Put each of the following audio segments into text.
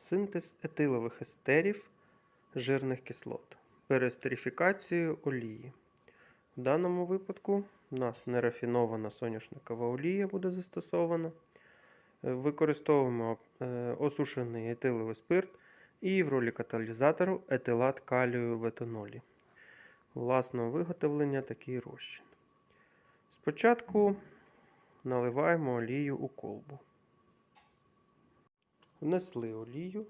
Синтез етилових естерів жирних кислот. Перестерифікацією олії. В даному випадку у нас нерафінована соняшникова олія буде застосована. Е, Використовуємо е, осушений етиловий спирт і в ролі каталізатору етилат калію в етанолі. Власного виготовлення такий розчин. Спочатку наливаємо олію у колбу. Внесли олію.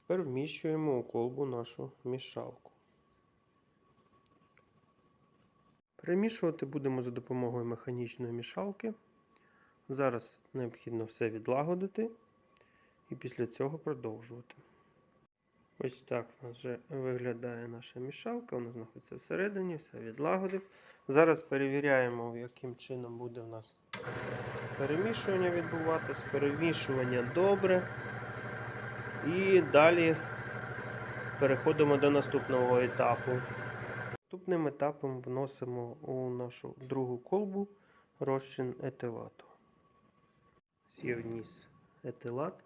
Тепер вміщуємо у колбу нашу мішалку. Перемішувати будемо за допомогою механічної мішалки. Зараз необхідно все відлагодити і після цього продовжувати. Ось так у нас вже виглядає наша мішалка. Вона знаходиться всередині, все відлагодив. Зараз перевіряємо, яким чином буде у нас перемішування відбуватись. Перемішування добре. І далі переходимо до наступного етапу. Наступним етапом вносимо у нашу другу колбу розчин етилату. Є вніс етилат.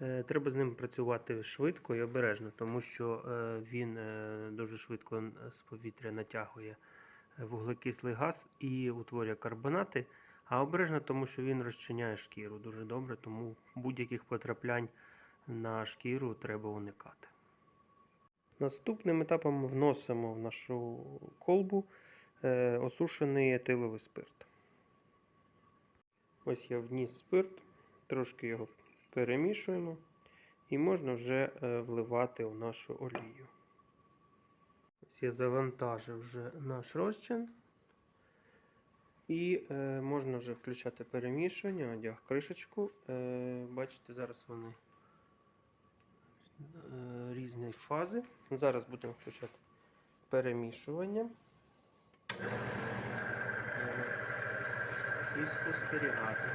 Е, Треба з ним працювати швидко і обережно, тому що е, він е, дуже швидко з повітря натягує вуглекислий газ і утворює карбонати. А обережно, тому що він розчиняє шкіру дуже добре, тому будь-яких потраплянь на шкіру треба уникати. Наступним етапом вносимо в нашу колбу е, осушений етиловий спирт. Ось я вніс спирт, трошки його перемішуємо і можна вже е, вливати у нашу олію. Ось я завантажив вже наш розчин. І е, можна вже включати перемішування, одяг кришечку. Е, бачите, зараз вони е, фази. Зараз будемо включати перемішування. І спостерігати.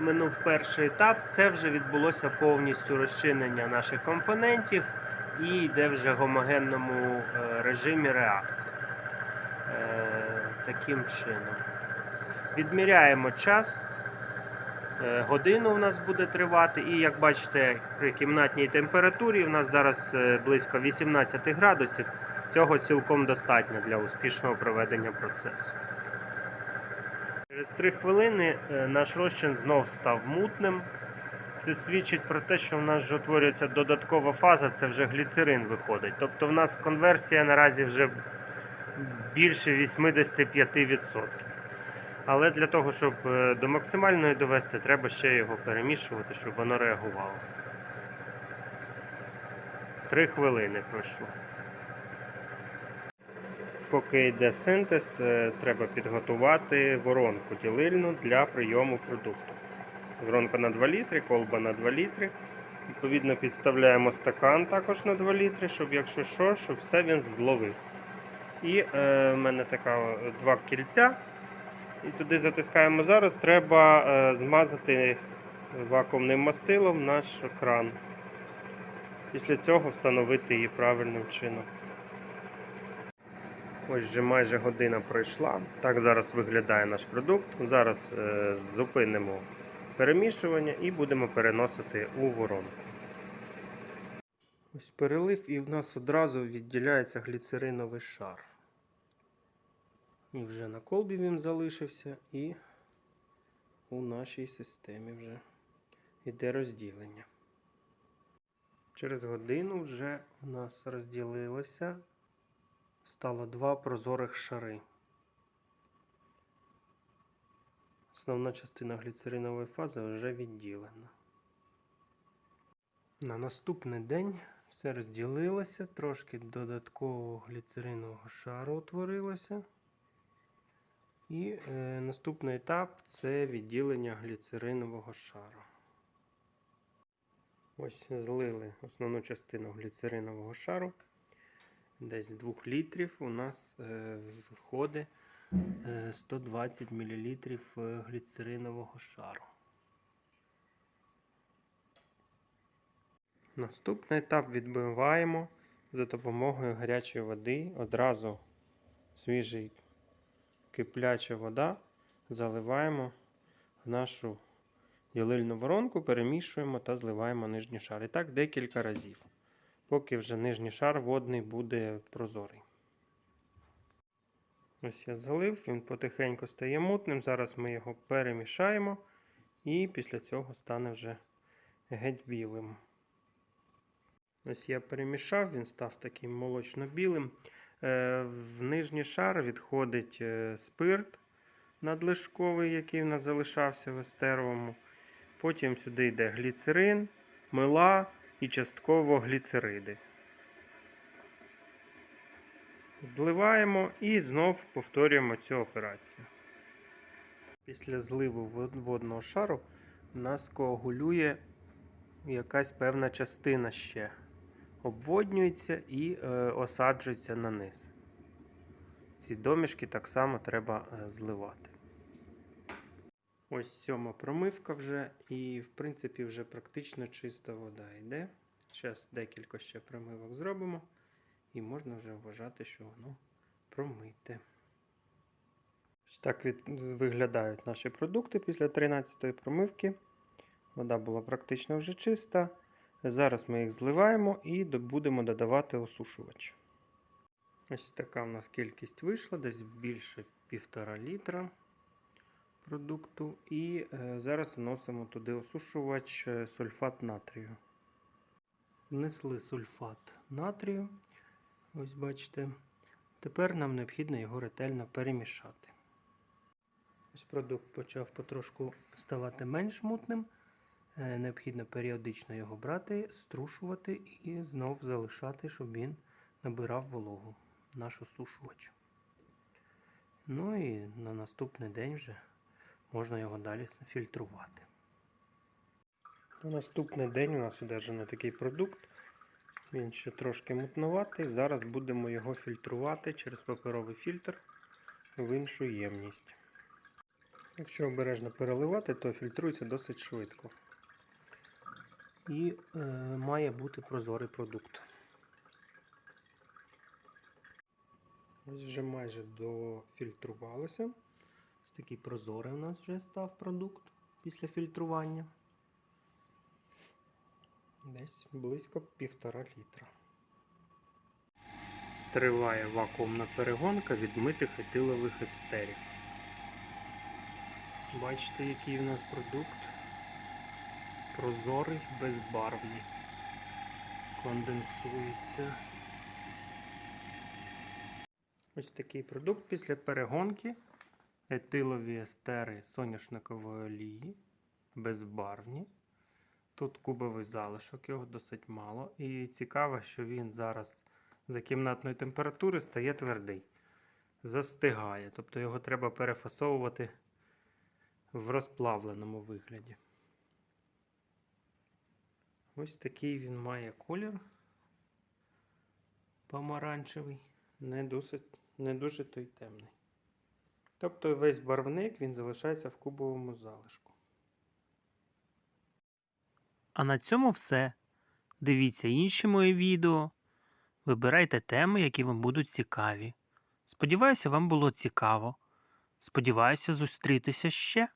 Минув перший етап. Це вже відбулося повністю розчинення наших компонентів і йде вже в гомогенному е, режимі реакція. Е, Таким чином. Відміряємо час. Е, Годину у нас буде тривати, і як бачите, при кімнатній температурі у нас зараз близько 18 градусів. Цього цілком достатньо для успішного проведення процесу. Через 3 хвилини е, наш розчин знов став мутним. Це свідчить про те, що в нас вже утворюється додаткова фаза, це вже гліцерин виходить. Тобто в нас конверсія наразі вже більше 85%. Але для того, щоб е, до максимальної довести, треба ще його перемішувати, щоб воно реагувало. 3 хвилини пройшло. Поки йде синтез, е, треба підготувати воронку ділильну для прийому продукту. Це воронка на 2 літри, колба на 2 літри. Відповідно, підставляємо стакан також на 2 літри, щоб якщо що, щоб все він зловив. І е, в мене така о, два кільця. І туди затискаємо зараз. Треба е, змазати вакуумним мастилом наш кран. Після цього встановити її правильним чином. Ось вже майже година пройшла. Так зараз виглядає наш продукт. Зараз е, зупинимо перемішування і будемо переносити у воронку. Ось перелив і в нас одразу відділяється гліцериновий шар. І вже на колбі він залишився, і у нашій системі вже йде розділення. Через годину вже у нас розділилося стало два прозорих шари. Основна частина гліцеринової фази вже відділена. На наступний день все розділилося, трошки додаткового гліцеринового шару утворилося. І е, наступний етап це відділення гліцеринового шару. Ось злили основну частину гліцеринового шару. Десь з 2 літрів у нас е, виходить е, 120 мл гліцеринового шару. Наступний етап відбиваємо за допомогою гарячої води. Одразу свіжий кипляча вода заливаємо в нашу ділильну воронку, перемішуємо та зливаємо нижній шар. І так декілька разів, поки вже нижній шар водний буде прозорий. Ось я залив, він потихеньку стає мутним. Зараз ми його перемішаємо, і після цього стане вже геть білим. Ось я перемішав, він став таким молочно-білим. Е, В нижній шар відходить е, спирт надлишковий, який в нас залишався в естеровому. Потім сюди йде гліцерин, мила і частково гліцериди. Зливаємо і знов повторюємо цю операцію. Після зливу водного шару у нас коагулює якась певна частина ще. Обводнюється і е, осаджується на низ. Ці домішки так само треба е, зливати. Ось сьома промивка вже, і, в принципі, вже практично чиста вода йде. Зараз декілька ще промивок зробимо, і можна вже вважати, що воно промите. Ось так від... виглядають наші продукти після 13-ї промивки. Вода була практично вже чиста. Зараз ми їх зливаємо і будемо додавати осушувач. Ось така у нас кількість вийшла, десь більше півтора літра продукту. І е, зараз вносимо туди осушувач е, сульфат натрію. Внесли сульфат натрію. Ось бачите. Тепер нам необхідно його ретельно перемішати. Ось продукт почав потрошку ставати менш мутним. Е, Необхідно періодично його брати, струшувати і знов залишати, щоб він набирав вологу, наш осушувач. Ну і на наступний день вже можна його далі фільтрувати. На наступний день у нас одержаний такий продукт. Він ще трошки мутнуватий. Зараз будемо його фільтрувати через паперовий фільтр в іншу ємність. Якщо обережно переливати, то фільтрується досить швидко. І е, має бути прозорий продукт. Ось вже майже дофільтрувалося. Ось такий прозорий у нас вже став продукт після фільтрування. Десь близько півтора літра. Триває вакуумна перегонка відмитих етилових естерів. Бачите, який в нас продукт. Прозорий, безбарвний. Конденсується. Ось такий продукт після перегонки. Етилові естери соняшникової олії. Безбарвні. Тут кубовий залишок, його досить мало. І цікаво, що він зараз за кімнатної температури стає твердий. Застигає. Тобто його треба перефасовувати в розплавленому вигляді. Ось такий він має колір помаранчевий, не, досить, не дуже той темний. Тобто весь барвник він залишається в кубовому залишку. А на цьому все. Дивіться інші мої відео. Вибирайте теми, які вам будуть цікаві. Сподіваюся, вам було цікаво. Сподіваюся зустрітися ще.